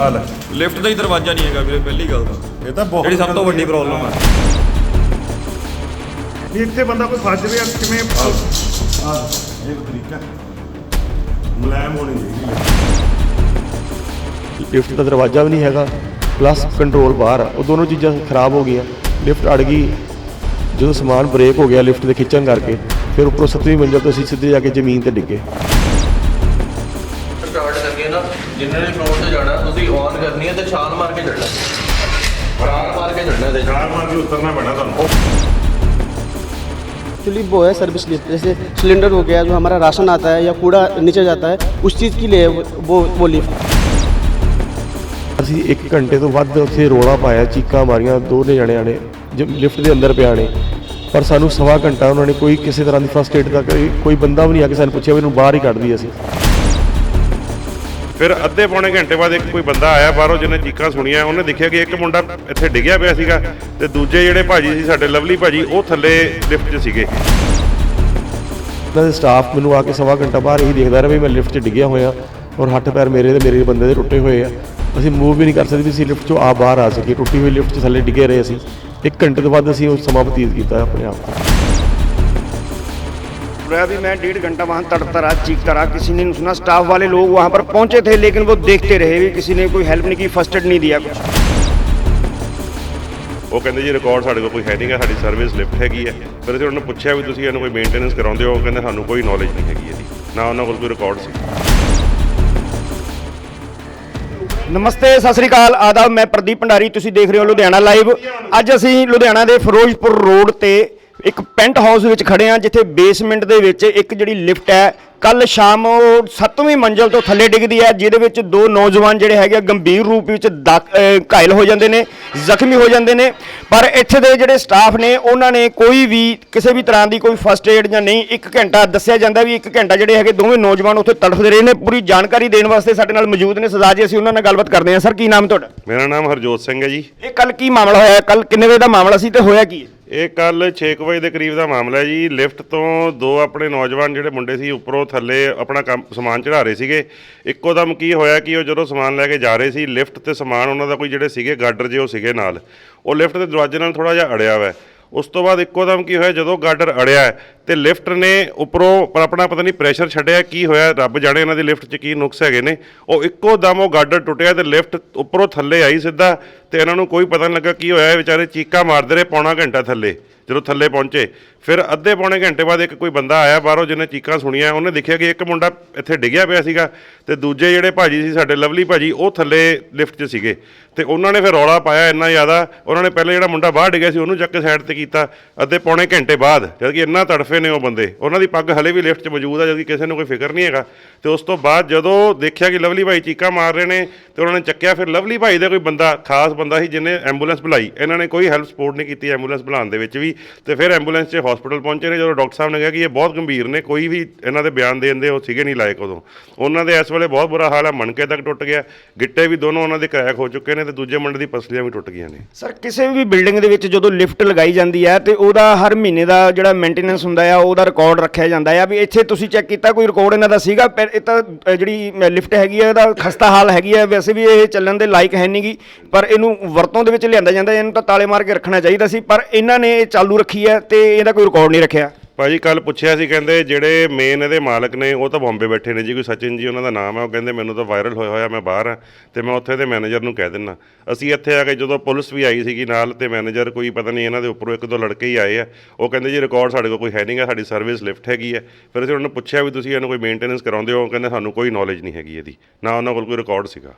ਆ ਲੈ ਲਿਫਟ ਦਾ ਹੀ ਦਰਵਾਜ਼ਾ ਨਹੀਂ ਹੈਗਾ ਵੀਰੇ ਪਹਿਲੀ ਗੱਲ ਤਾਂ। ਇਹ ਤਾਂ ਬਹੁਤ ਜਿਹੜੀ ਸਭ ਤੋਂ ਵੱਡੀ ਪ੍ਰੋਬਲਮ ਹੈ। ਵੀ ਇੱਥੇ ਬੰਦਾ ਕੋਈ ਫਸ ਜਾਵੇ ਕਿਵੇਂ? ਆ ਇਹ ਤਰੀਕਾ ਮੁਲਾਇਮ ਹੋਣੀ ਚਾਹੀਦੀ ਹੈ। ਲਿਫਟ ਦਾ ਦਰਵਾਜ਼ਾ ਵੀ ਨਹੀਂ ਹੈਗਾ ਪਲੱਸ ਕੰਟਰੋਲ ਬਾਹਰ ਆ। ਉਹ ਦੋਨੋਂ ਚੀਜ਼ਾਂ ਖਰਾਬ ਹੋ ਗਈਆਂ। ਲਿਫਟ ਅੜ ਗਈ ਜਦੋਂ ਸਮਾਨ ਬ੍ਰੇਕ ਹੋ ਗਿਆ ਲਿਫਟ ਦੇ ਖਿੱਚਣ ਕਰਕੇ ਫਿਰ ਉੱਪਰੋਂ ਸੱਤਵੀਂ ਮੰਜ਼ਲ ਤੋਂ ਅਸੀਂ ਸਿੱਧੇ ਜਾ ਕੇ ਜ਼ਮੀਨ ਤੇ ਡਿੱਗੇ। ਨਾ ਜਿੰਨੇ ਨੇ ਫਲੋਰ ਤੇ ਜਾਣਾ ਤੁਸੀਂ ਔਨ ਕਰਨੀ ਹੈ ਤੇ ਛਾਲ ਮਾਰ ਕੇ ਚੜਨਾ ਛਾਲ ਮਾਰ ਕੇ ਚੜਨਾ ਤੇ ਛਾਲ ਮਾਰ ਕੇ ਉਤਰਨਾ ਪੈਣਾ ਤੁਹਾਨੂੰ एक्चुअली वो है सर्विस लिफ्ट जैसे सिलेंडर हो गया जो हमारा राशन आता है या कूड़ा नीचे जाता है उस चीज़ के लिए वो वो, वो लिफ्ट ਅਸੀਂ 1 ਘੰਟੇ ਤੋਂ ਵੱਧ ਉੱਥੇ ਰੋਲਾ ਪਾਇਆ ਚੀਕਾਂ ਮਾਰੀਆਂ ਦੋਨੇ ਜਣਿਆਂ ਨੇ ਲਿਫਟ ਦੇ ਅੰਦਰ ਪਿਆ ਨੇ ਪਰ ਸਾਨੂੰ ਸਵਾ ਘੰਟਾ ਉਹਨਾਂ ਨੇ ਕੋਈ ਕਿਸੇ ਤਰ੍ਹਾਂ ਦੀ ਫਸਟ ਏਡ ਦਾ ਕੋਈ ਕੋਈ ਬੰਦਾ ਵੀ ਨਹੀਂ ਆ ਕੇ ਸਾਨੂੰ ਪੁੱਛਿਆ ਵੀ ਇਹਨੂੰ ਬਾਹਰ ਹੀ ਕੱਢ ਦਈਏ ਅਸੀਂ ਫਿਰ ਅੱਧੇ ਪੌਣੇ ਘੰਟੇ ਬਾਅਦ ਇੱਕ ਕੋਈ ਬੰਦਾ ਆਇਆ ਬਾਹਰੋਂ ਜਿਹਨੇ ਚੀਕਾਂ ਸੁਣੀਆਂ, ਉਹਨੇ ਦੇਖਿਆ ਕਿ ਇੱਕ ਮੁੰਡਾ ਇੱਥੇ ਡਿੱਗਿਆ ਪਿਆ ਸੀਗਾ ਤੇ ਦੂਜੇ ਜਿਹੜੇ ਭਾਜੀ ਸੀ, ਸਾਡੇ ਲਵਲੀ ਭਾਜੀ, ਉਹ ਥੱਲੇ ਲਿਫਟ 'ਚ ਸੀਗੇ। ਉਹਨਾਂ ਦੇ ਸਟਾਫ ਮੈਨੂੰ ਆ ਕੇ ਸਵਾ ਘੰਟਾ ਬਾਹਰ ਹੀ ਦੇਖਦਾ ਰਿਹਾ ਵੀ ਮੈਂ ਲਿਫਟ 'ਚ ਡਿੱਗਿਆ ਹੋਇਆ ਔਰ ਹੱਥ ਪੈਰ ਮੇਰੇ ਤੇ, ਮੇਰੇ ਬੰਦੇ ਦੇ ਟੁੱਟੇ ਹੋਏ ਆ। ਅਸੀਂ ਮੂਵ ਵੀ ਨਹੀਂ ਕਰ ਸਕਦੇ ਵੀ ਅਸੀਂ ਲਿਫਟ 'ਚੋਂ ਆ ਬਾਹਰ ਆ ਸਕੀਏ। ਟੁੱਟੀ ਹੋਈ ਲਿਫਟ 'ਚ ਥੱਲੇ ਡਿੱਗੇ ਰਹੇ ਅਸੀਂ। ਇੱਕ ਘੰਟੇ ਤੋਂ ਬਾਅਦ ਅਸੀਂ ਉਹ ਸਮਾਂ ਬਤੀਤ ਕੀਤਾ ਆਪਣੇ ਆਪ ਤੋਂ रहा भी मैं डेढ़ घंटा वहाँ तड़पता रहा चीखता रहा किसी ने नहीं सुना स्टाफ वाले लोग वहाँ पर पहुँचे थे लेकिन वो देखते रहे भी किसी ने कोई हेल्प नहीं की फर्स्ट एड नहीं दिया कुछ ਉਹ ਕਹਿੰਦੇ ਜੀ ਰਿਕਾਰਡ ਸਾਡੇ ਕੋਲ ਕੋਈ ਹੈ ਨਹੀਂਗਾ ਸਾਡੀ ਸਰਵਿਸ ਲਿਫਟ ਹੈਗੀ ਹੈ ਫਿਰ ਅਸੀਂ ਉਹਨਾਂ ਨੂੰ ਪੁੱਛਿਆ ਵੀ ਤੁਸੀਂ ਇਹਨੂੰ ਕੋਈ ਮੇਨਟੇਨੈਂਸ ਕਰਾਉਂਦੇ ਹੋ ਉਹ ਕਹਿੰਦੇ ਸਾਨੂੰ ਕੋਈ ਨੌਲੇਜ ਨਹੀਂ ਹੈਗੀ ਇਹਦੀ ਨਾ ਉਹਨਾਂ ਕੋਲ ਕੋਈ ਰਿਕਾਰਡ ਸੀ ਨਮਸਤੇ ਸਤਿ ਸ੍ਰੀ ਅਕਾਲ ਆਦਾਬ ਮੈਂ ਪ੍ਰਦੀਪ ਭੰਡਾਰੀ ਤੁਸੀਂ ਦੇਖ ਰਹੇ ਹੋ ਲੁਧਿਆਣਾ ਲਾਈਵ ਅੱਜ ਅਸੀਂ ਲੁਧਿਆਣਾ ਦੇ ਫਿਰੋਜ਼ਪੁਰ ਰੋਡ ਤੇ ਇੱਕ ਪੈਂਟ ਹਾਊਸ ਵਿੱਚ ਖੜੇ ਹਾਂ ਜਿੱਥੇ ਬੇਸਮੈਂਟ ਦੇ ਵਿੱਚ ਇੱਕ ਜਿਹੜੀ ਲਿਫਟ ਹੈ ਕੱਲ ਸ਼ਾਮ ਉਹ 7ਵੀਂ ਮੰਜ਼ਲ ਤੋਂ ਥੱਲੇ ਡਿੱਗਦੀ ਹੈ ਜਿਹਦੇ ਵਿੱਚ ਦੋ ਨੌਜਵਾਨ ਜਿਹੜੇ ਹੈਗੇ ਆ ਗੰਭੀਰ ਰੂਪ ਵਿੱਚ ਘਾਇਲ ਹੋ ਜਾਂਦੇ ਨੇ ਜ਼ਖਮੀ ਹੋ ਜਾਂਦੇ ਨੇ। ਪਰ ਇੱਥੇ ਦੇ ਜਿਹੜੇ ਸਟਾਫ ਨੇ ਉਹਨਾਂ ਨੇ ਕੋਈ ਵੀ ਕਿਸੇ ਵੀ ਤਰ੍ਹਾਂ ਦੀ ਕੋਈ ਫਸਟ ਏਡ ਜਾਂ ਨਹੀਂ ਇੱਕ ਘੰਟਾ ਦੱਸਿਆ ਜਾਂਦਾ ਵੀ ਇੱਕ ਘੰਟਾ ਜਿਹੜੇ ਹੈਗੇ ਦੋਵੇਂ ਨੌਜਵਾਨ ਉੱਥੇ ਤੜਫਦੇ ਰਹੇ ਨੇ। ਪੂਰੀ ਜਾਣਕਾਰੀ ਦੇਣ ਵਾਸਤੇ ਸਾਡੇ ਨਾਲ ਮੌਜੂਦ ਨੇ। ਸਰਦਾਰ ਜੀ ਅਸੀਂ ਉਹਨਾਂ ਨਾਲ ਗੱਲਬਾਤ ਕਰਦੇ ਹਾਂ। ਸਰ ਕੀ ਨਾਮ ਤੁਹਾਡਾ? ਮੇਰਾ ਨਾਮ ਹਰਜੋਤ ਸਿੰਘ ਹੈ ਜੀ। ਇਹ ਕੱਲ ਕੀ ਮਾਮਲਾ ਹੋਇਆ? ਕੱਲ ਕਿੰਨੇ ਵਜੇ ਦਾ ਮਾਮਲਾ ਸੀ ਤੇ ਹੋਇਆ ਕੀ ਹੈ? ਇਹ ਕੱਲ 6 ਵਜੇ ਦੇ ਕਰੀਬ ਦਾ ਮਾਮਲਾ ਹੈ ਜੀ। ਲਿਫਟ ਤੋਂ ਦੋ ਆਪਣੇ ਨੌਜਵਾਨ ਜਿਹੜੇ ਮੁੰਡੇ ਸੀ, ਉੱਪਰੋਂ ਥੱਲੇ ਆਪਣਾ ਕੰਮ, ਸਮਾਨ ਚੜਾ ਰਹੇ ਸੀਗੇ। ਇੱਕੋ ਦਮ ਕੀ ਹੋਇਆ ਕਿ ਉਹ ਜਦੋਂ ਸਮਾਨ ਲੈ ਕੇ ਜਾ ਰਹੇ ਸੀ, ਲਿਫਟ ਤੇ ਸਮਾਨ ਉਹਨਾਂ ਦਾ ਕੋਈ ਜਿਹੜੇ ਸੀਗੇ ਗਾਡਰ ਜੇ ਉਹ ਸੀਗੇ ਨਾਲ। ਉਹ ਲਿਫਟ ਦੇ ਦਰਵਾਜ਼ੇ ਨਾਲ ਥੋੜਾ ਜਿਹਾ ਅੜਿਆ ਹੋਇਆ ਉਸ ਤੋਂ ਬਾਅਦ ਇੱਕੋ ਦਮ ਕੀ ਹੋਇਆ, ਜਦੋਂ ਗਾਡਰ ਅੜਿਆ ਹੈ, ਤੇ ਲਿਫਟ ਨੇ ਉੱਪਰੋਂ ਪਰ ਆਪਣਾ ਪਤਾ ਨਹੀਂ ਪ੍ਰੈਸ਼ਰ ਛੱਡਿਆ, ਕੀ ਹੋਇਆ, ਰੱਬ ਜਾਣੇ ਇਹਨਾਂ ਦੀ ਲਿਫਟ 'ਚ ਕੀ ਨੁਕਸ ਹੈਗੇ ਨੇ। ਉਹ ਇੱਕੋ ਦਮ ਉਹ ਗਾਡਰ ਟੁੱਟਿਆ ਤੇ ਲਿਫਟ ਉੱਪਰੋਂ ਥੱਲੇ ਆਈ ਸਿੱਧਾ, ਤੇ ਇਹਨਾਂ ਨੂੰ ਕੋਈ ਪਤਾ ਨਹੀਂ ਲੱਗਾ ਕੀ ਹੋਇਆ, ਇਹ ਵਿਚਾਰੇ ਚੀਕਾ ਮਾਰਦੇ ਰਹੇ ਪੌਣਾ ਘੰਟਾ ਥੱਲੇ, ਜਦੋਂ ਥੱਲੇ ਪਹੁੰਚੇ। ਫਿਰ ਅੱਧੇ ਪੌਣੇ ਘੰਟੇ ਬਾਅਦ ਇੱਕ ਕੋਈ ਬੰਦਾ ਆਇਆ, ਬਾਹਰੋਂ ਜਿਹਨੇ ਚੀਕਾਂ ਸੁਣੀਆਂ, ਉਹਨੇ ਦੇਖਿਆ ਕਿ ਇੱਕ ਮੁੰਡਾ ਇੱਥੇ ਡਿੱਗਿਆ ਪਿਆ ਸੀਗਾ ਤੇ ਦੂਜੇ ਜਿਹੜੇ ਭਾਜੀ ਸੀ, ਸਾਡੇ ਲਵਲੀ ਭਾਜੀ, ਉਹ ਥੱਲੇ ਲਿਫਟ 'ਚ ਸੀਗੇ। ਤੇ ਉਹਨਾਂ ਨੇ ਫਿਰ ਰੌਲਾ ਪਾਇਆ ਇੰਨਾ ਜ਼ਿਆਦਾ, ਉਹਨਾਂ ਨੇ ਪਹਿਲੇ ਜਿਹੜਾ ਮੁੰਡਾ ਬਾਹਰ ਡਿੱਗਿਆ ਸੀ, ਉਹਨੂੰ ਚੱਕ ਕੇ ਸਾਈਡ ਤੇ ਕੀਤਾ। ਅੱਧੇ ਪੌਣੇ ਘੰਟੇ ਬਾਅਦ, ਜਦ ਕਿ ਇੰਨਾ ਤੜਫੇ ਨੇ ਉਹ ਬੰਦੇ। ਉਹਨਾਂ ਦੀ ਪੱਗ ਹਲੇ ਵੀ ਲਿਫਟ 'ਚ ਮੌਜੂਦ ਆ, ਜਦ ਕਿ ਕਿਸੇ ਨੂੰ ਕੋਈ ਫਿਕਰ ਨਹੀਂ ਹੈਗਾ। ਤੇ ਉਸ ਤੋਂ ਬਾਅਦ ਜਦੋਂ ਦੇਖਿਆ ਕਿ ਲਵਲੀ ਭਾਈ ਚੀਕਾਂ ਮਾਰ ਰਹੇ ਨੇ, ਤੇ ਉਹਨਾਂ ਨੇ ਚੱਕਿਆ, ਫਿਰ ਲਵਲੀ ਭਾਈ ਦਾ ਕੋਈ ਬੰਦਾ, ਖਾਸ ਬੰਦਾ ਸੀ ਜਿਹਨੇ ਐਂਬੂਲੈਂਸ ਬੁਲਾਈ। ਇਹਨਾਂ ਨੇ ਕੋਈ ਹੈਲਪ ਸਪੋਰਟ ਨਹੀਂ ਕੀਤੀ ਐਂਬੂਲੈਂਸ ਬੁਲਾਉਣ ਦੇ ਵਿੱਚ ਵੀ। ਤੇ ਫਿਰ ਐਂਬੂਲੈਂਸ 'ਚ ਹਸਪੀਟਲ ਪਹੁੰਚੇ ਨੇ ਜਦੋਂ ਡਾਕਟਰ ਸਾਹਿਬ ਨੇ ਕਿਹਾ ਕਿ ਇਹ ਬਹੁਤ ਗੰਭੀਰ ਨੇ, ਕੋਈ ਵੀ ਇਹਨਾਂ ਦੇ ਬਿਆਨ ਦੇਣ ਦੇ ਉਹ ਸੀਗੇ ਨਹੀਂ ਲਾਇਕ ਉਦੋਂ। ਉਹਨਾਂ ਦੇ ਇਸ ਵੇਲੇ ਬਹੁਤ ਬੁਰਾ ਹਾਲ ਹੈ ਮਣਕੇ ਤੱਕ ਟੁੱਟ ਗਿਆ, ਗਿੱਟੇ ਵੀ ਦੋਨੋਂ ਉਹਨਾਂ ਦੇ ਕਰੈਕ ਹੋ ਚੁੱਕੇ ਨੇ ਤੇ ਦੂਜੇ ਮੰਡ ਦੀ ਪਸਲੀਆਂ ਵੀ ਟੁੱਟ ਗਈਆਂ ਨੇ। ਸਰ, ਕਿਸੇ ਵੀ ਬਿਲਡਿੰਗ ਦੇ ਵਿੱਚ ਜਦੋਂ ਲਿਫਟ ਲਗਾਈ ਜਾਂਦੀ ਹੈ ਤੇ ਉਹਦਾ ਹਰ ਮਹੀਨੇ ਦਾ ਜਿਹੜਾ ਮੇਨਟੇਨੈਂਸ ਹੁੰਦਾ ਆ, ਉਹਦਾ ਰਿਕਾਰਡ ਰੱਖਿਆ ਜਾਂਦਾ ਆ ਵੀ ਇੱਥੇ ਤੁਸੀਂ ਚੈੱਕ ਕੀਤਾ, ਕੋਈ ਰਿਕਾਰਡ ਇਹਨਾਂ ਦਾ ਸੀਗਾ? ਪਰ ਇਹ ਤਾਂ ਜਿਹੜੀ ਲਿਫਟ ਹੈਗੀ ਆ, ਇਹਦਾ ਖਸਤਾ ਹਾਲ ਹੈਗੀ ਆ, ਵੈਸੇ ਵੀ ਇਹ ਚੱਲਣ ਦੇ ਲਾਇਕ ਹੈ ਨਹੀਂਗੀ ਪਰ ਇਹਨੂੰ ਵਰਤੋਂ ਦੇ ਵਿੱਚ ਲਿਆਂਦਾ ਜਾਂਦਾ, ਇਹਨੂੰ ਤਾਂ ਤਾਲੇ ਮਾਰ ਕੇ ਰੱਖਣਾ ਚਾਹੀਦਾ ਸੀ, ਪਰ ਇਹਨਾਂ ਨੇ ਇਹ ਚਾਲੂ ਰੱਖੀ ਹੈ ਤੇ ਇਹਦਾ ਕੋਈ ਰਿਕਾਰਡ ਨਹੀਂ ਰੱਖਿਆ। ਭਾਜੀ ਕੱਲ ਪੁੱਛਿਆ ਸੀ, ਕਹਿੰਦੇ ਜਿਹੜੇ ਮੇਨ ਇਹਦੇ ਮਾਲਕ ਨੇ, ਉਹ ਤਾਂ ਬੰਬੇ ਬੈਠੇ ਨੇ ਜੀ, ਕੋਈ ਸਚਿਨ ਜੀ ਉਹਨਾਂ ਦਾ ਨਾਮ ਹੈ, ਉਹ ਕਹਿੰਦੇ ਮੈਨੂੰ ਤਾਂ ਵਾਇਰਲ ਹੋਇਆ ਹੋਇਆ, ਮੈਂ ਬਾਹਰ ਹਾਂ, ਤੇ ਮੈਂ ਉੱਥੇ ਦੇ ਮੈਨੇਜਰ ਨੂੰ ਕਹਿ ਦਿੰਨਾ ਅਸੀਂ ਇੱਥੇ ਆ ਕੇ ਜਦੋਂ ਪੁਲਿਸ ਵੀ ਆਈ ਸੀਗੀ ਨਾਲ, ਤੇ ਮੈਨੇਜਰ ਕੋਈ ਪਤਾ ਨਹੀਂ ਇਹਨਾਂ ਦੇ ਉੱਪਰੋਂ ਇੱਕ ਦੋ ਲੜਕੇ ਹੀ ਆਏ ਆ, ਉਹ ਕਹਿੰਦੇ ਜੀ ਰਿਕਾਰਡ ਸਾਡੇ ਕੋਲ ਕੋਈ ਹੈ ਨਹੀਂਗਾ ਸਾਡੀ ਸਰਵਿਸ ਲਿਫਟ ਹੈਗੀ ਹੈ ਫਿਰ ਅਸੀਂ ਉਹਨਾਂ ਨੂੰ ਪੁੱਛਿਆ ਵੀ ਤੁਸੀਂ ਇਹਨੂੰ ਕੋਈ ਮੇਨਟੇਨੈਂਸ ਕਰਾਉਂਦੇ ਹੋ, ਉਹ ਕਹਿੰਦੇ ਸਾਨੂੰ ਕੋਈ ਨੌਲੇਜ ਨਹੀਂ ਹੈਗੀ ਇਹਦੀ, ਨਾ ਉਹਨਾਂ ਕੋਲ ਕੋਈ ਰਿਕਾਰਡ ਸੀਗਾ।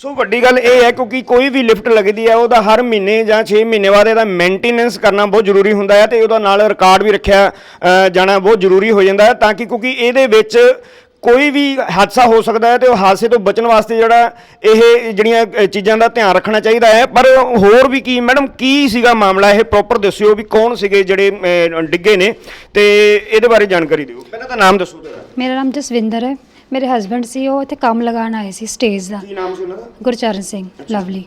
ਸੋ ਵੱਡੀ ਗੱਲ ਇਹ ਹੈ ਕਿਉਂਕਿ ਕੋਈ ਵੀ ਲਿਫਟ ਲੱਗਦੀ ਹੈ, ਉਹਦਾ ਹਰ ਮਹੀਨੇ ਜਾਂ 6 ਮਹੀਨੇ ਬਾਅਦ ਇਹਦਾ ਮੇਨਟੇਨੈਂਸ ਕਰਨਾ ਬਹੁਤ ਜ਼ਰੂਰੀ ਹੁੰਦਾ ਹੈ ਤੇ ਉਹਦਾ ਨਾਲ ਰਿਕਾਰਡ ਵੀ ਰੱਖਿਆ ਜਾਣਾ ਬਹੁਤ ਜ਼ਰੂਰੀ ਹੋ ਜਾਂਦਾ ਹੈ ਤਾਂ ਕਿ ਕਿਉਂਕਿ ਇਹਦੇ ਵਿੱਚ ਕੋਈ ਵੀ ਹਾਦਸਾ ਹੋ ਸਕਦਾ ਹੈ ਤੇ ਉਹ ਹਾਦਸੇ ਤੋਂ ਬਚਣ ਵਾਸਤੇ ਜਿਹੜਾ ਇਹ ਜਿਹੜੀਆਂ ਚੀਜ਼ਾਂ ਦਾ ਧਿਆਨ ਰੱਖਣਾ ਚਾਹੀਦਾ ਹੈ। ਪਰ ਹੋਰ ਵੀ ਕੀ, ਮੈਡਮ, ਕੀ ਸੀਗਾ ਮਾਮਲਾ ਇਹ? ਪ੍ਰੋਪਰ ਦੱਸਿਓ ਵੀ ਕੌਣ ਸੀਗੇ ਜਿਹੜੇ ਡਿੱਗੇ ਨੇ ਤੇ ਇਹਦੇ ਬਾਰੇ ਜਾਣਕਾਰੀ ਦਿਓ। ਪਹਿਲਾਂ ਤਾਂ ਨਾਮ ਦੱਸੋ। ਮੇਰਾ ਨਾਮ ਜਸਵਿੰਦਰ ਹੈ। ਮੇਰੇ ਹਸਬੰਡ ਸੀ ਉਹ ਇੱਥੇ ਕੰਮ ਲਗਾਉਣ ਆਏ ਸੀ ਸਟੇਜ ਦਾ। ਕੀ ਨਾਮ ਸੀ ਉਹਨਾਂ ਦਾ? ਗੁਰਚਰਨ ਸਿੰਘ ਲਵਲੀ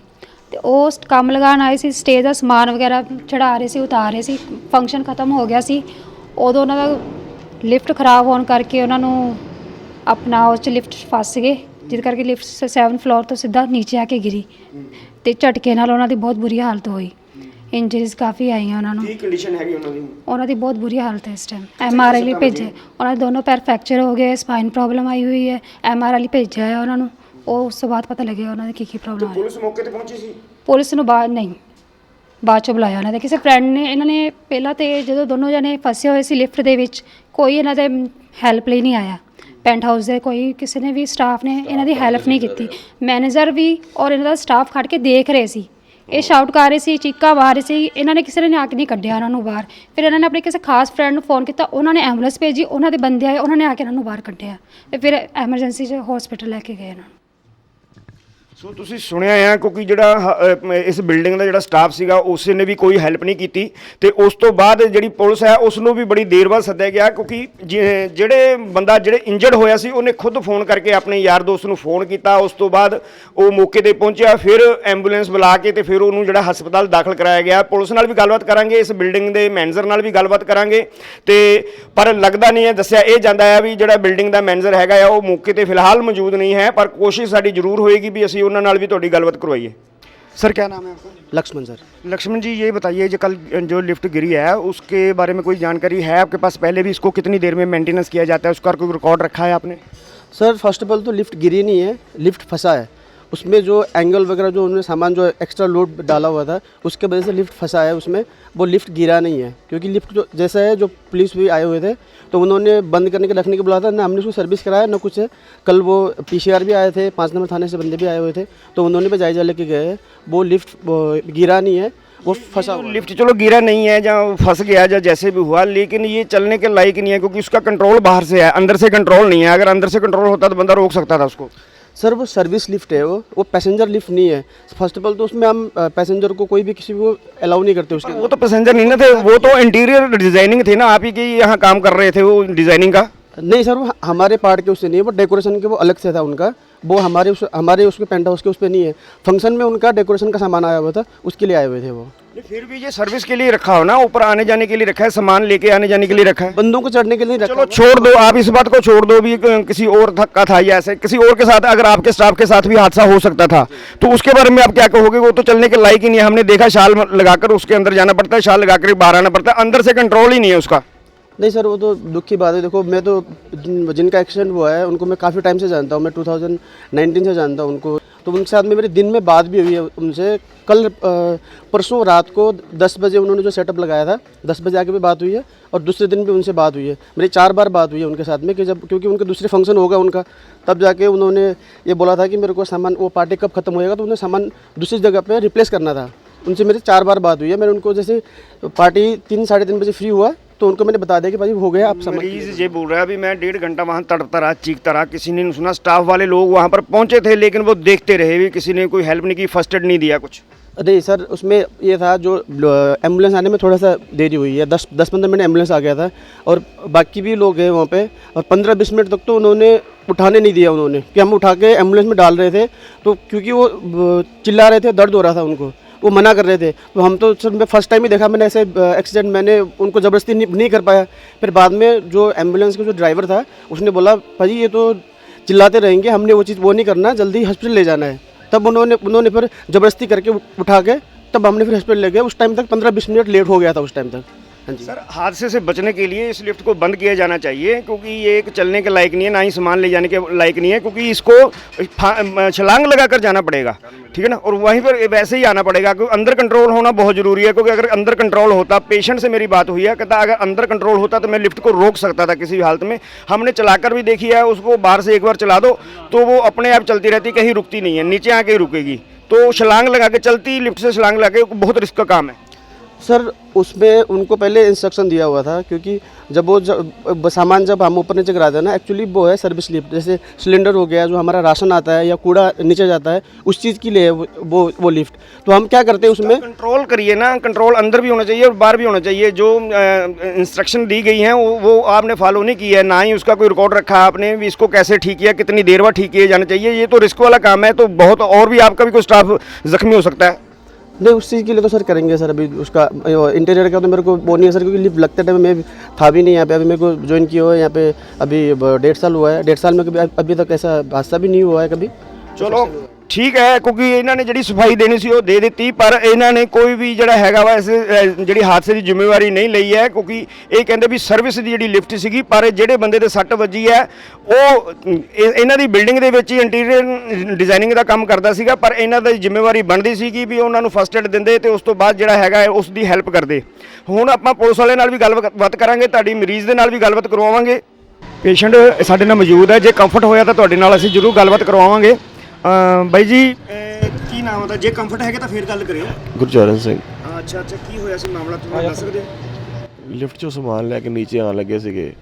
ਤੇ ਉਹ ਸ- ਕੰਮ ਲਗਾਉਣ ਆਏ ਸੀ ਸਟੇਜ ਦਾ ਸਮਾਨ ਵਗੈਰਾ ਚੜਾ ਰਹੇ ਸੀ ਉਤਾਰ ਰਹੇ ਸੀ ਫੰਕਸ਼ਨ ਖਤਮ ਹੋ ਗਿਆ ਸੀ। ਉਦੋਂ ਉਹਨਾਂ ਦਾ ਲਿਫਟ ਖਰਾਬ ਹੋਣ ਕਰਕੇ ਉਹਨਾਂ ਨੂੰ ਆਪਣਾ ਉਸ ਚ ਲਿਫਟ ਫਸ ਗਏ ਜਿਹਦੇ ਕਰਕੇ ਲਿਫਟ 7 ਫਲੋਰ ਤੋਂ ਸਿੱਧਾ ਨੀਚੇ ਆ ਕੇ ਗਿਰੀ। ਤੇ ਝਟਕੇ ਨਾਲ ਉਹਨਾਂ ਦੀ ਬਹੁਤ ਬੁਰੀ ਹਾਲਤ ਹੋਈ। ਇੰਜਰੀਜ਼ ਕਾਫੀ ਆਈਆਂ ਉਹਨਾਂ ਨੂੰ। ਕੀ ਕੰਡੀਸ਼ਨ ਹੈਗੀ ਉਹਨਾਂ ਦੀ? ਉਹਨਾਂ ਦੀ ਬਹੁਤ ਬੁਰੀ ਹਾਲਤ ਹੈ ਇਸ ਟਾਈਮ ਐਮ ਆਰ ਆਈ ਲਈ ਭੇਜੇ ਉਹਨਾਂ ਦੇ ਦੋਨੋਂ ਪੈਰ ਫ੍ਰੈਕਚਰ ਹੋ ਗਏ ਸਪਾਈਨ ਪ੍ਰੋਬਲਮ ਆਈ ਹੋਈ ਹੈ। ਐਮ ਆਰ ਆਈ ਲਈ ਭੇਜਿਆ ਹੈ ਉਹਨਾਂ ਨੂੰ। ਉਹ ਉਸ ਤੋਂ ਬਾਅਦ ਪਤਾ ਲੱਗੇਗਾ ਉਹਨਾਂ ਦੀ ਕੀ ਕੀ ਪ੍ਰੋਬਲਮ ਹੈ ਪੁਲਿਸ ਮੌਕੇ ਤੇ ਪਹੁੰਚੀ ਸੀ? ਪੁਲਿਸ ਨੂੰ ਬਾਅਦ ਨਹੀਂ। ਬਾਅਦ ਚੋਂ ਬੁਲਾਇਆ ਉਹਨਾਂ ਦੇ। ਕਿਸੇ ਫਰੈਂਡ ਨੇ ਇਹਨਾਂ ਨੇ ਪਹਿਲਾਂ ਤੇ ਜਦੋਂ ਦੋਨੋਂ ਜਣੇ ਫਸੇ ਹੋਏ ਸੀ ਲਿਫਟ ਦੇ ਵਿੱਚ ਕੋਈ ਇਹਨਾਂ ਦੇ ਹੈਲਪ ਲਈ ਨਹੀਂ ਆਇਆ। ਪੈਂਟ ਹਾਊਸ ਦੇ ਕੋਈ ਕਿਸੇ ਨੇ ਵੀ ਸਟਾਫ ਨੇ ਇਹਨਾਂ ਦੀ ਹੈਲਪ ਨਹੀਂ ਕੀਤੀ। ਮੈਨੇਜਰ ਵੀ ਔਰ ਇਹਨਾਂ ਦਾ ਸਟਾਫ ਖੜ ਕੇ ਦੇਖ ਰਹੇ ਸੀ। ਇਹ ਸ਼ਾਊਟ ਕਰ ਰਹੇ ਸੀ, ਚੀਕਾਂ ਮਾਰ ਰਹੇ ਸੀ। ਇਹਨਾਂ ਨੇ ਕਿਸੇ ਨੇ ਆ ਕੇ ਨਹੀਂ ਕੱਢਿਆ ਉਹਨਾਂ ਨੂੰ ਬਾਹਰ। ਫਿਰ ਇਹਨਾਂ ਨੇ ਆਪਣੇ ਕਿਸੇ ਖਾਸ ਫਰੈਂਡ ਨੂੰ ਫੋਨ ਕੀਤਾ, ਉਹਨਾਂ ਨੇ ਐਂਬੂਲੈਂਸ ਭੇਜੀ, ਉਹਨਾਂ ਦੇ ਬੰਦੇ ਆਏ, ਉਹਨਾਂ ਨੇ ਆ ਕੇ ਇਹਨਾਂ ਨੂੰ ਬਾਹਰ ਕੱਢਿਆ। ਤੇ ਫਿਰ ਐਮਰਜੈਂਸੀ 'ਚ ਹਸਪੀਟਲ ਲੈ ਕੇ ਗਏ ਇਹਨਾਂ ਨੂੰ। ਸੋ ਤੁਸੀਂ ਸੁਣਿਆ ਆ, ਕਿਉਂਕਿ ਜਿਹੜਾ ਹ- ਅਹ ਇਸ ਬਿਲਡਿੰਗ ਦਾ ਜਿਹੜਾ ਸਟਾਫ ਸੀਗਾ, ਉਸੇ ਨੇ ਵੀ ਕੋਈ ਹੈਲਪ ਨਹੀਂ ਕੀਤੀ। ਤੇ ਉਸ ਤੋਂ ਬਾਅਦ ਜਿਹੜੀ ਪੁਲਿਸ ਹੈ, ਉਸ ਨੂੰ ਵੀ ਬੜੀ ਦੇਰ ਬਾਅਦ ਸੱਦਿਆ ਗਿਆ, ਕਿਉਂਕਿ ਜਿ- ਜਿਹੜੇ ਬੰਦਾ, ਜਿਹੜੇ ਇੰਜਰਡ ਹੋਇਆ ਸੀ, ਉਹਨੇ ਖੁਦ ਫੋਨ ਕਰਕੇ ਆਪਣੇ ਯਾਰ ਦੋਸਤ ਨੂੰ ਫੋਨ ਕੀਤਾ। ਉਸ ਤੋਂ ਬਾਅਦ ਉਹ ਮੌਕੇ ਤੇ ਪਹੁੰਚਿਆ, ਫਿਰ ਐਂਬੂਲੈਂਸ ਬੁਲਾ ਕੇ ਤੇ ਫਿਰ ਉਹਨੂੰ ਜਿਹੜਾ ਹਸਪਤਾਲ ਦਾਖਲ ਕਰਾਇਆ ਗਿਆ। ਪੁਲਿਸ ਨਾਲ ਵੀ ਗੱਲਬਾਤ ਕਰਾਂਗੇ, ਇਸ ਬਿਲਡਿੰਗ ਦੇ ਮੈਨੇਜਰ ਨਾਲ ਵੀ ਗੱਲਬਾਤ ਕਰਾਂਗੇ। ਤੇ ਪਰ ਲੱਗਦਾ ਨਹੀਂ ਹੈ, ਦੱਸਿਆ ਇਹ ਜਾਂਦਾ ਹੈ ਵੀ ਜਿਹੜਾ ਬਿਲਡਿੰਗ ਦਾ ਮੈਨੇਜਰ ਹੈਗਾ ਆ, ਉਹ ਮੌਕੇ ਤੇ ਫਿਲਹਾਲ ਮੌਜੂਦ ਨਹੀਂ ਹੈ, ਪਰ ਕੋਸ਼ਿਸ਼ ਸਾਡੀ ਜ਼ਰੂਰ ਹੋਏਗੀ ਵੀ ਅਸੀਂ ਉਹਨਾਂ ਨਾਲ ਵੀ ਤੁਹਾਡੀ ਗੱਲਬਾਤ ਕਰਵਾਈਏ सर क्या नाम है आपका लक्ष्मण सर लक्ष्मण जी ये बताइए जो कल जो लिफ्ट गिरी है उसके बारे में कोई जानकारी है आपके पास पहले भी इसको कितनी देर में मेंटेनेंस किया जाता है उसका कोई रिकॉर्ड रखा है आपने सर फर्स्ट ऑफ ऑल तो लिफ्ट गिरी नहीं है लिफ्ट फंसा है उसमें जो एंगल वगैरह जो उन्होंने सामान जो एक्स्ट्रा लोड डाला हुआ था उसके वजह से लिफ्ट फंसा है उसमें वो लिफ्ट गिरा नहीं है। क्योंकि लिफ्ट जो जैसा है जो पुलिस भी आए हुए थे तो उन्होंने बंद करने के रखने के बोला था ना हमने उसको सर्विस कराया ना कुछ है। कल वो पीसीआर भी आए थे पाँच नंबर थाने से बंदे भी आए हुए थे तो उन्होंने भी जायजा लेके गए वो लिफ्ट गिरा नहीं है वो फंसा लिफ्ट चलो गिरा नहीं है जहाँ फंस गया या जैसे भी हुआ लेकिन ये चलने के लायक नहीं है क्योंकि उसका कंट्रोल बाहर से है अंदर से कंट्रोल नहीं है। अगर अंदर से कंट्रोल होता तो बंदा रोक सकता था उसको। सर वो सर्विस लिफ्ट है वो वो पैसेंजर लिफ्ट नहीं है। फ़र्स्ट ऑफ़ ऑल तो उसमें हम पैसेंजर को कोई भी किसी को अलाउ नहीं करते उसके वो तो पैसेंजर नहीं ना थे वो तो इंटीरियर डिज़ाइनिंग थे ना आप ही के यहाँ काम कर रहे थे वो डिज़ाइनिंग का? नहीं सर वो हमारे पार्ट के उससे नहीं है वो डेकोरेशन के वो अलग से था उनका। वो हमारे उस हमारे उसके पेंट हाउस के उस पर नहीं है। फ़ंक्शन में उनका डेकोरेशन का सामान आया हुआ था उसके लिए आए हुए थे वो। फिर भी ये सर्विस के लिए रखा हो ना ऊपर आने जाने के लिए रखा है सामान लेके आने जाने के लिए रखा है? बंदों को चढ़ने के लिए रखा चलो छोड़ दो आप इस बात को छोड़ दो भी किसी और का था या ऐसे किसी और के साथ अगर आपके स्टाफ के साथ भी हादसा हो सकता था तो उसके बारे में आप क्या कहोगे? वो तो चलने के लायक ही नहीं है हमने देखा शाल लगाकर उसके अंदर जाना पड़ता है शाल लगाकर बाहर आना पड़ता है अंदर से कंट्रोल ही नहीं है उसका। नहीं सर वो तो दुख की बात है। देखो मैं तो जिन, जिनका एक्सीडेंट हुआ है उनको मैं काफ़ी टाइम से जानता हूँ। मैं 2019 से जानता हूँ उनको। तो उनके साथ में मेरे दिन में बात भी हुई है उनसे। कल परसों रात को 10 बजे उन्होंने जो सेटअप लगाया था 10 बजे आके भी बात हुई है और दूसरे दिन भी उनसे बात हुई है। मेरी चार बार बात हुई है उनके साथ में कि जब क्योंकि उनके दूसरे फ़ंक्शन होगा उनका तब जाके उन्होंने ये बोला था कि मेरे को सामान वो पार्टी कब खत्म होएगा तो उन्हें सामान दूसरी जगह पर रिप्लेस करना था। उनसे मेरी चार बार बात हुई है। मैंने उनको जैसे पार्टी तीन साढ़े तीन बजे फ्री हुआ तो उनको मैंने बता दिया कि भाई हो गया आप समझ मरीज़ ये बोल रहा है अभी मैं डेढ़ घंटा वहाँ तड़पता रहा चीखता रहा किसी ने नहीं सुना स्टाफ वाले लोग वहाँ पर पहुँचे थे लेकिन वो देखते रहे भी किसी ने कोई हेल्प नहीं की फ़र्स्ट एड नहीं दिया कुछ। अरे सर उसमें ये था जो एंबुलेंस आने में थोड़ा सा देरी हुई है दस दस पंद्रह मिनट एंबुलेंस आ गया था और बाकी भी लोग गए वहाँ पे और पंद्रह बीस मिनट तक तो उन्होंने उठाने नहीं दिया उन्होंने कि हम उठा के एंबुलेंस में डाल रहे थे तो क्योंकि वो चिल्ला रहे थे दर्द हो रहा था उनको वो मना कर रहे थे। तो हम तो सर मैं फ़र्स्ट टाइम ही देखा मैंने ऐसे एक्सीडेंट मैंने उनको ज़बरदस्ती नहीं, नहीं कर पाया। फिर बाद में जो एंबुलेंस का जो ड्राइवर था उसने बोला भाजी ये तो चिल्लाते रहेंगे हमने वो चीज़ वो नहीं करना जल्दी हॉस्पिटल ले जाना है। तब उन्होंने उन्होंने फिर ज़बरदस्ती करके उठा के तब हमने फिर हॉस्पिटल ले गए। उस टाइम तक पंद्रह बीस मिनट लेट हो गया था उस टाइम तक। हाँ जी। सर, हादसे से बचने के लिए इस लिफ्ट को बंद किया जाना चाहिए, क्योंकि ये एक चलने के लायक नहीं है, ना ही सामान ले जाने के लायक नहीं है, क्योंकि इसको छलांग लगा कर जाना पड़ेगा, ठीक है ना? और वहीं पर वैसे ही आना पड़ेगा, क्योंकि अंदर कंट्रोल होना बहुत ज़रूरी है, क्योंकि अगर अंदर कंट्रोल होता पेशेंट से मेरी बात हुई है, कहता अगर अंदर कंट्रोल होता तो मैं लिफ्ट को रोक सकता था किसी भी हालत में। हमने चलाकर भी देखी है, उसको बाहर से एक बार चला दो तो वो अपने आप चलती रहती, कहीं रुकती नहीं है, नीचे आके ही रुकेगी। तो छलांग लगा के, चलती लिफ्ट से छलांग लगा के, बहुत रिस्क का काम है। सर उसमें उनको पहले इंस्ट्रक्शन दिया हुआ था क्योंकि जब वो जब सामान जब हम ऊपर नीचे कराते हैं ना एक्चुअली वो है सर्विस लिफ्ट जैसे सिलेंडर हो गया जो हमारा राशन आता है या कूड़ा नीचे जाता है उस चीज़ के लिए वो वो, लिफ्ट तो हम क्या करते हैं उसमें? कंट्रोल करिए ना कंट्रोल अंदर भी होना चाहिए और बाहर भी होना चाहिए। जो इंस्ट्रक्शन दी गई हैं वो वो आपने फॉलो नहीं किया है ना ही उसका कोई रिकॉर्ड रखा आपने भी इसको कैसे ठीक किया कितनी देर बाद ठीक किए जाना चाहिए ये तो रिस्क वाला काम है तो बहुत और भी आपका भी कोई स्टाफ जख्मी हो सकता है। नहीं, उस चीज़ के लिए तो सर करेंगे सर अभी उसका इंटीरियर का तो मेरे को वो नहीं है सर, क्योंकि लिफ्ट लगते टाइम मैं था भी नहीं यहाँ पे, अभी मेरे को ज्वाइन किया हुआ है यहाँ पे, अभी डेढ़ साल हुआ है, डेढ़ साल में कभी, अभी तक ऐसा हादसा भी नहीं हुआ है कभी? ਚਲੋ ਠੀਕ ਹੈ ਕਿਉਂਕਿ ਇਹਨਾਂ ਨੇ ਜਿਹੜੀ ਸਫ਼ਾਈ ਦੇਣੀ ਸੀ ਉਹ ਦੇ ਦਿੱਤੀ ਪਰ ਇਹਨਾਂ ਨੇ ਕੋਈ ਵੀ ਜਿਹੜਾ ਹੈਗਾ ਵਾ ਇਸ ਅਹ, ਜਿਹੜੀ ਹਾਦਸੇ ਦੀ ਜ਼ਿੰਮੇਵਾਰੀ ਨਹੀਂ ਲਈ ਹੈ ਕਿਉਂਕਿ ਇਹ ਕਹਿੰਦੇ ਵੀ ਸਰਵਿਸ ਦੀ ਜਿਹੜੀ ਲਿਫਟ ਸੀਗੀ ਪਰ ਜਿਹੜੇ ਬੰਦੇ ਦੇ ਸੱਟ ਵੱਜੀ ਹੈ ਉਹ ਅਮ, ਇਹ- ਇਹਨਾਂ ਦੀ ਬਿਲਡਿੰਗ ਦੇ ਵਿੱਚ ਹੀ ਇੰਟੀਰੀਅਰ ਡਿਜ਼ਾਈਨਿੰਗ ਦਾ ਕੰਮ ਕਰਦਾ ਸੀਗਾ ਪਰ ਇਹਨਾਂ ਦੀ ਜ਼ਿੰਮੇਵਾਰੀ ਬਣਦੀ ਸੀਗੀ ਵੀ ਉਹਨਾਂ ਨੂੰ ਫਸਟ ਏਡ ਦਿੰਦੇ ਤੇ ਉਸ ਤੋਂ ਬਾਅਦ ਜਿਹੜਾ ਹੈਗਾ ਹੈ ਉਸ ਦੀ ਹੈਲਪ ਕਰਦੇ। ਹੁਣ ਆਪਾਂ ਪੁਲਿਸ ਵਾਲੇ ਨਾਲ ਵੀ ਗੱਲਬਾਤ ਕਰਾਂਗੇ ਤੁਹਾਡੀ ਮਰੀਜ਼ ਦੇ ਨਾਲ ਵੀ ਗੱਲਬਾਤ ਕਰਵਾਵਾਂਗੇ। ਪੇਸ਼ੈਂਟ ਸਾਡੇ ਨਾਲ ਮੌਜੂਦ ਹੈ ਜੇ ਕੰਫਰਟ ਹੋਇਆ ਤਾਂ ਤੁਹਾਡੇ ਨਾਲ ਅਸੀਂ ਜ਼ਰੂਰ ਗੱਲਬਾਤ ਕਰਵਾਵਾਂਗੇ। ਅਮ ਬਾਈ ਜੀ। ਅਹ ਕੀ ਨਾਮ ਹੈ ਜੇ ਕੰਫਰਟ ਹੈਗੇ ਤਾਂ ਫੇਰ ਗੱਲ ਕਰਿਓ। ਗੁਰਚਰਨ ਸਿੰਘ। ਅੱਛਾ ਅੱਛਾ ਕੀ ਹੋਇਆ ਸੀ ਮਾਮਲਾ? ਤੁਸੀਂ ਦੱਸ ਸਕਦੇ ਹੋ? ਲਿਫਟ 'ਚੋਂ ਸਮਾਨ ਲੈ ਕੇ ਨੀਚੇ ਆਉਣ ਲੱਗੇ ਸੀਗੇ।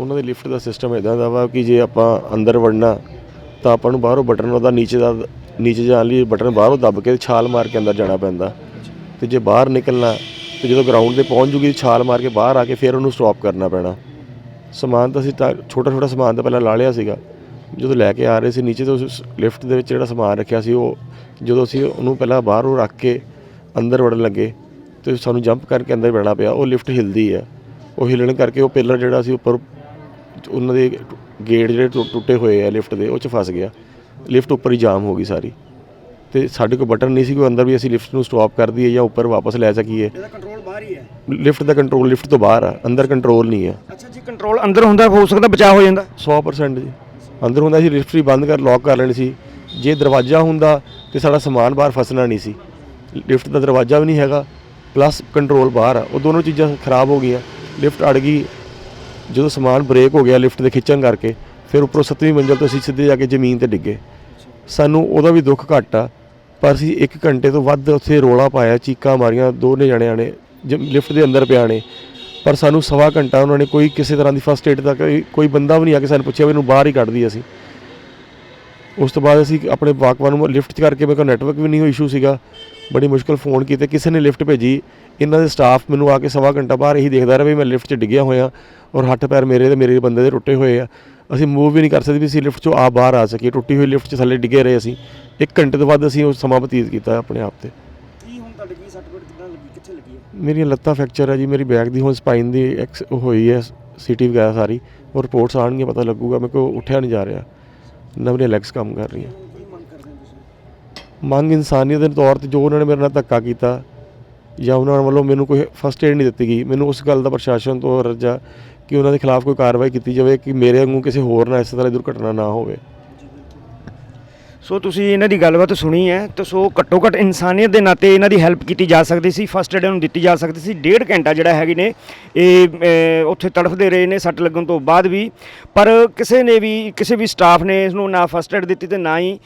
ਉਹਨਾਂ ਦੇ ਲਿਫਟ ਦਾ ਸਿਸਟਮ ਇਦਾਂ ਦਾ ਵਾ ਕਿ ਜੇ ਆਪਾਂ ਅੰਦਰ ਵੜਨਾ ਤਾਂ ਆਪਾਂ ਨੂੰ ਬਾਹਰੋਂ ਬਟਨ ਉਹਦਾ ਨੀਚੇ ਦਾ ਨੀਚੇ ਜਾਣ ਲਈ ਬਟਨ ਬਾਹਰੋਂ ਦੱਬ ਕੇ ਛਾਲ ਮਾਰ ਕੇ ਅੰਦਰ ਜਾਣਾ ਪੈਂਦਾ। ਤੇ ਜੇ ਬਾਹਰ ਨਿਕਲਣਾ ਤੇ ਜਦੋਂ ਗਰਾਊਂਡ ਤੇ ਪਹੁੰਚ ਜੂਗੀ ਛਾਲ ਮਾਰ ਕੇ ਬਾਹਰ ਆ ਕੇ ਫਿਰ ਉਹਨੂੰ ਸਟਾਪ ਕਰਨਾ ਪੈਣਾ। ਸਮਾਨ ਤਾਂ ਅਸੀਂ ਤਾਂ ਛੋਟਾ ਛੋਟਾ ਸਮਾਨ ਤਾਂ ਪਹਿਲਾਂ ਲਾ ਲਿਆ ਸੀਗਾ। ਜਦੋਂ ਲੈ ਕੇ ਆ ਰਹੇ ਸੀ ਨੀਚੇ ਤੋਂ ਲਿਫਟ ਦੇ ਵਿੱਚ ਜਿਹੜਾ ਸਮਾਨ ਰੱਖਿਆ ਸੀ ਉਹ ਜਦੋਂ ਅਸੀਂ ਉਹਨੂੰ ਪਹਿਲਾਂ ਬਾਹਰੋਂ ਰੱਖ ਕੇ ਅੰਦਰ ਵੜਨ ਲੱਗੇ ਤੇ ਸਾਨੂੰ ਜੰਪ ਕਰਕੇ ਅੰਦਰ ਵੜਨਾ ਪਿਆ ਉਹ ਲਿਫਟ ਹਿਲਦੀ ਆ ਉਹ ਹਿਲਣ ਕਰਕੇ ਉਹ ਪਿਲਰ ਜਿਹੜਾ ਸੀ ਉੱਪਰ ਉਹਨਾਂ ਦੇ ਗੇਟ ਜਿਹੜੇ ਟੁੱਟੇ ਹੋਏ ਆ ਲਿਫਟ ਦੇ ਉਹ ਚ ਫਸ ਗਿਆ। ਲਿਫਟ ਉੱਪਰ ਹੀ ਜਾਮ ਹੋ ਗਈ ਸਾਰੀ। ਤੇ ਸਾਡੇ ਕੋਲ ਬਟਨ ਨਹੀਂ ਸੀ ਕੋਈ ਅੰਦਰ ਵੀ ਅਸੀਂ ਲਿਫਟ ਨੂੰ ਸਟਾਪ ਕਰ ਦਈਏ ਜਾਂ ਉੱਪਰ ਵਾਪਸ ਲੈ ਸਕੀਏ। ਇਹਦਾ ਕੰਟਰੋਲ ਬਾਹਰ ਹੀ ਹੈ। ਲਿਫਟ ਦਾ ਕੰਟਰੋਲ ਲਿਫਟ ਤੋਂ ਬਾਹਰ ਆ ਅੰਦਰ ਕੰਟਰੋਲ ਨਹੀਂ ਆ ਅੱਛਾ ਜੀ ਕੰਟਰੋਲ ਅੰਦਰ ਹੁੰਦਾ ਹੋ ਸਕਦਾ ਬਚਾਅ ਹੋ ਜਾਂਦਾ। 100% ਜੀ। ਅੰਦਰ ਹੁੰਦਾ ਸੀ, ਲਿਫਟ ਵੀ ਬੰਦ ਕਰ ਲੌਕ ਕਰ ਲੈਣੀ ਸੀ। ਜੇ ਦਰਵਾਜ਼ਾ ਹੁੰਦਾ ਤੇ ਸਾਡਾ ਸਮਾਨ ਬਾਹਰ ਫਸਣਾ ਨਹੀਂ ਸੀ। ਲਿਫਟ ਦਾ ਦਰਵਾਜ਼ਾ ਵੀ ਨਹੀਂ ਹੈਗਾ ਪਲੱਸ ਕੰਟਰੋਲ ਬਾਹਰ ਆ। ਉਹ ਦੋਨੋਂ ਚੀਜ਼ਾਂ ਖਰਾਬ ਹੋ ਗਈਆਂ। ਲਿਫਟ ਅੜ ਗਈ। ਜਦੋਂ ਸਮਾਨ ਬ੍ਰੇਕ ਹੋ ਗਿਆ ਲਿਫਟ ਦੇ ਖਿੱਚਣ ਕਰਕੇ, ਫਿਰ ਉੱਪਰੋਂ ਸੱਤਵੀਂ ਮੰਜ਼ਲ ਤੋਂ ਅਸੀਂ ਸਿੱਧੇ ਜਾ ਕੇ ਜ਼ਮੀਨ ਤੇ ਡਿੱਗੇ। ਸਾਨੂੰ ਉਹਦਾ ਵੀ ਦੁੱਖ ਘੱਟ ਆ, ਪਰ ਅਸੀਂ 1 ਘੰਟੇ ਤੋਂ ਵੱਧ ਉੱਥੇ ਰੋਲਾ ਪਾਇਆ, ਚੀਕਾਂ ਮਾਰੀਆਂ, ਦੋਨੇ ਜਣਿਆਂ ਨੇ ਲਿਫਟ ਦੇ ਅੰਦਰ ਪਿਆ ਨੇ। ਪਰ ਸਾਨੂੰ ਸਵਾ ਘੰਟਾ ਉਹਨਾਂ ਨੇ ਕੋਈ ਕਿਸੇ ਤਰ੍ਹਾਂ ਦੀ ਫਸਟ ਏਡ ਤੱਕ ਕੋਈ ਬੰਦਾ ਵੀ ਨਹੀਂ ਆ ਕੇ ਸਾਨੂੰ ਪੁੱਛਿਆ ਵੀ ਇਹਨੂੰ ਬਾਹਰ ਹੀ ਕੱਢ ਦੀ ਅਸੀਂ। ਉਸ ਤੋਂ ਬਾਅਦ ਅਸੀਂ ਆਪਣੇ ਵਾਕਵਾਨ ਨੂੰ ਲਿਫਟ 'ਚ ਕਰਕੇ ਮੇਰੇ ਕੋਲ ਨੈਟਵਰਕ ਵੀ ਨਹੀਂ ਹੋ ਇਸ਼ੂ ਸੀਗਾ। ਬੜੀ ਮੁਸ਼ਕਲ ਫੋਨ ਕੀਤੇ। ਕਿਸੇ ਨੇ ਲਿਫਟ ਭੇਜੀ। ਇਹਨਾਂ ਦੇ ਸਟਾਫ ਮੈਨੂੰ ਆ ਕੇ ਸਵਾ ਘੰਟਾ ਬਾਹਰ ਇਹੀ ਦੇਖਦਾ ਰਿਹਾ ਵੀ ਮੈਂ ਲਿਫਟ 'ਚ ਡਿੱਗਿਆ ਹੋਇਆ। ਔਰ ਹੱਥ ਪੈਰ ਮੇਰੇ ਤੇ ਮੇਰੇ ਬੰਦੇ ਦੇ ਟੁੱਟੇ ਹੋਏ ਆ। ਅਸੀਂ ਮੂਵ ਵੀ ਨਹੀਂ ਕਰ ਸਕਦੇ ਵੀ ਅਸੀਂ ਲਿਫਟ 'ਚੋਂ ਆ ਬਾਹਰ ਆ ਸਕੀਏ। ਟੁੱਟੀ ਹੋਈ ਲਿਫਟ 'ਚ ਥੱਲੇ ਡਿੱਗੇ ਰਹੇ ਅਸੀਂ। ਇੱਕ ਘੰਟੇ ਤੋਂ ਬਾਅਦ ਅਸੀਂ ਉਹ ਸਮਾਂ ਬਤੀਤ ਕੀਤਾ ਆਪਣੇ ਆਪ ਤੇ ਕੀ ਹੁਣ ਤੁਹਾਡੇ ਕੀ ਸਰਟੀਫਿਕੇਟ ਕਿੱਦਾਂ ਲੱਗੀ ਕਿੱਥੇ ਲੱਗੀ ਹੈ ਮੇਰੀਆਂ ਲੱਤਾਂ ਫ੍ਰੈਕਚਰ ਹੈ ਜੀ, ਮੇਰੀ ਬੈਕ ਦੀ ਹੁਣ ਸਪਾਈਨ ਦੀ ਐਕਸ ਹੋਈ ਹੈ ਸੀਟੀ ਵਗੈਰਾ ਸਾਰੀ। ਉਹ ਰਿਪੋਰਟਸ ਆਉਣਗੀਆਂ, ਪਤਾ ਲੱਗੂਗਾ ਮੇਰੇ ਕੋਲ ਉੱਠਿਆ ਨਹੀਂ ਜਾ ਰਿਹਾ। ਨਾ ਮੇਰੀਆਂ ਲੈਗਸ ਕੰਮ ਕਰ ਰਹੀਆਂ। ਕੀ ਮੰਗ ਮੰਗ ਇਨਸਾਨੀਅਤ ਦੇ ਤੌਰ ਤੇ ਜੋ ਉਹਨਾਂ ਨੇ ਮੇਰੇ ਨਾਲ ਧੱਕਾ ਕੀਤਾ, ਜਾਂ ਉਹਨਾਂ ਵੱਲੋਂ ਮੈਨੂੰ ਕੋਈ ਫਸਟ ਏਡ ਨਹੀਂ ਦਿੱਤੀ ਗਈ, ਮੈਨੂੰ ਉਸ ਗੱਲ ਦਾ ਪ੍ਰਸ਼ਾਸਨ ਤੋਂ ਰਜਾ ਕਿ ਉਹਨਾਂ ਦੇ ਖਿਲਾਫ ਕੋਈ ਕਾਰਵਾਈ ਕੀਤੀ ਜਾਵੇ, ਕਿ ਮੇਰੇ ਵਾਂਗੂ ਕਿਸੇ ਹੋਰ ਨਾਲ ਇਸ ਤਰ੍ਹਾਂ ਦੀ ਦੁਰਘਟਨਾ ਨਾ ਹੋਵੇ। ਸੋ ਤੁਸੀਂ ਇਹਨਾਂ ਦੀ ਗੱਲਬਾਤ ਸੁਣੀ ਹੈ, ਤਾਂ ਸੋ ਘੱਟੋ ਘੱਟ ਇਨਸਾਨੀਅਤ ਦੇ ਨਾਤੇ ਇਹਨਾਂ ਦੀ ਹੈਲਪ ਕੀਤੀ ਜਾ ਸਕਦੀ ਸੀ ਫਸਟ ਏਡ ਨੂੰ ਦਿੱਤੀ ਜਾ ਸਕਦੀ ਸੀ, ਡੇਢ ਘੰਟਾ ਜਿਹੜਾ ਹੈਗੇ ਨੇ, ਇਹ ਉੱਥੇ ਤੜਫਦੇ ਰਹੇ ਨੇ, ਸੱਟ ਲੱਗਣ ਤੋਂ ਬਾਅਦ ਵੀ। ਪਰ ਕਿਸੇ ਨੇ ਵੀ, ਕਿਸੇ ਵੀ ਸਟਾਫ ਨੇ ਇਸ ਨੂੰ ਨਾ ਫਸਟ ਏਡ ਦਿੱਤੀ ਤੇ ਨਾ ਹੀ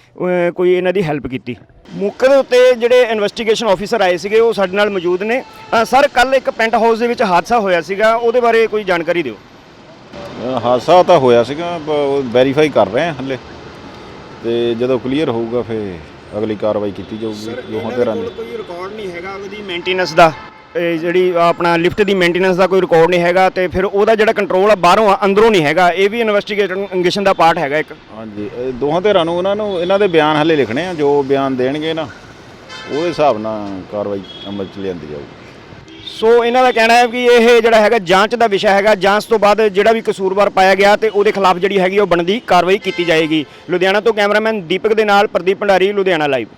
ਕੋਈ ਇਹਨਾਂ ਦੀ ਹੈਲਪ ਕੀਤੀ। ਮੌਕੇ ਦੇ ਉੱਤੇ ਜਿਹੜੇ ਇਨਵੈਸਟੀਗੇਸ਼ਨ ਆਫੀਸਰ ਆਏ ਸੀਗੇ, ਉਹ ਸਾਡੇ ਨਾਲ ਮੌਜੂਦ ਨੇ। ਸਰ ਕੱਲ ਇੱਕ ਪੈਂਟ ਹਾਊਸ ਦੇ ਵਿੱਚ ਹਾਦਸਾ ਹੋਇਆ ਸੀਗਾ, ਉਹਦੇ ਬਾਰੇ ਕੋਈ ਜਾਣਕਾਰੀ ਦਿਓ। ਹਾਦਸਾ ਤਾਂ ਹੋਇਆ ਸੀਗਾ ਵੈਰੀਫਾਈ ਕਰ ਰਹੇ ਹਾਂ ਹੱਲੇ। ਤੇ ਜਦੋਂ ਕਲੀਅਰ ਹੋਊਗਾ ਫਿਰ ਅਗਲੀ ਕਾਰਵਾਈ ਕੀਤੀ ਜਾਊਗੀ ਜੋ ਹੁੰਦੇ ਰਾਂ ਕੋਈ ਰਿਕਾਰਡ ਨਹੀਂ ਹੈਗਾ ਉਹਦੀ ਮੇਨਟੇਨੈਂਸ ਦਾ। ਇਹ ਜਿਹੜੀ ਆਪਣਾ ਲਿਫਟ ਦੀ ਮੇਨਟੇਨੈਂਸ ਦਾ ਕੋਈ ਰਿਕਾਰਡ ਨਹੀਂ ਹੈਗਾ ਤੇ ਫਿਰ ਉਹਦਾ ਜਿਹੜਾ ਕੰਟਰੋਲ ਆ ਬਾਹਰੋਂ ਆ, ਅੰਦਰੋਂ ਨਹੀਂ ਹੈਗਾ। ਇਹ ਵੀ ਇਨਵੈਸਟੀਗੇਸ਼ਨ ਦਾ ਪਾਰਟ ਹੈਗਾ ਇੱਕ। ਹਾਂਜੀ ਇਹ ਦੋਹਾਂ ਧਿਰਾਂ ਨੂੰ ਉਹਨਾਂ ਨੂੰ ਇਹਨਾਂ ਦੇ ਬਿਆਨ ਹੱਲੇ ਲਿਖਣੇ ਆ ਜੋ ਬਿਆਨ ਦੇਣਗੇ ਨਾ ਉਹਦੇ ਹਿਸਾਬ ਨਾਲ ਕਾਰਵਾਈ ਅਮਲ ਚ ਲਿਆਂਦੀ ਜਾਊਗੀ। ਸੋ ਇਹਨਾਂ ਦਾ ਕਹਿਣਾ ਹੈ ਕਿ ਇਹ ਜਿਹੜਾ ਹੈਗਾ ਜਾਂਚ ਦਾ ਵਿਸ਼ਾ ਹੈਗਾ, ਜਾਂਚ ਤੋਂ ਬਾਅਦ ਜਿਹੜਾ ਵੀ ਕਸੂਰਵਾਰ ਪਾਇਆ ਗਿਆ ਤੇ ਉਹਦੇ ਖਿਲਾਫ ਜਿਹੜੀ ਹੈਗੀ ਉਹ ਬਣਦੀ ਕਾਰਵਾਈ ਕੀਤੀ ਜਾਏਗੀ। ਲੁਧਿਆਣਾ ਤੋਂ ਕੈਮਰਾਮੈਨ ਦੀਪਕ ਦੇ ਨਾਲ ਪ੍ਰਦੀਪ ਭੰਡਾਰੀ, ਲੁਧਿਆਣਾ ਲਾਈਵ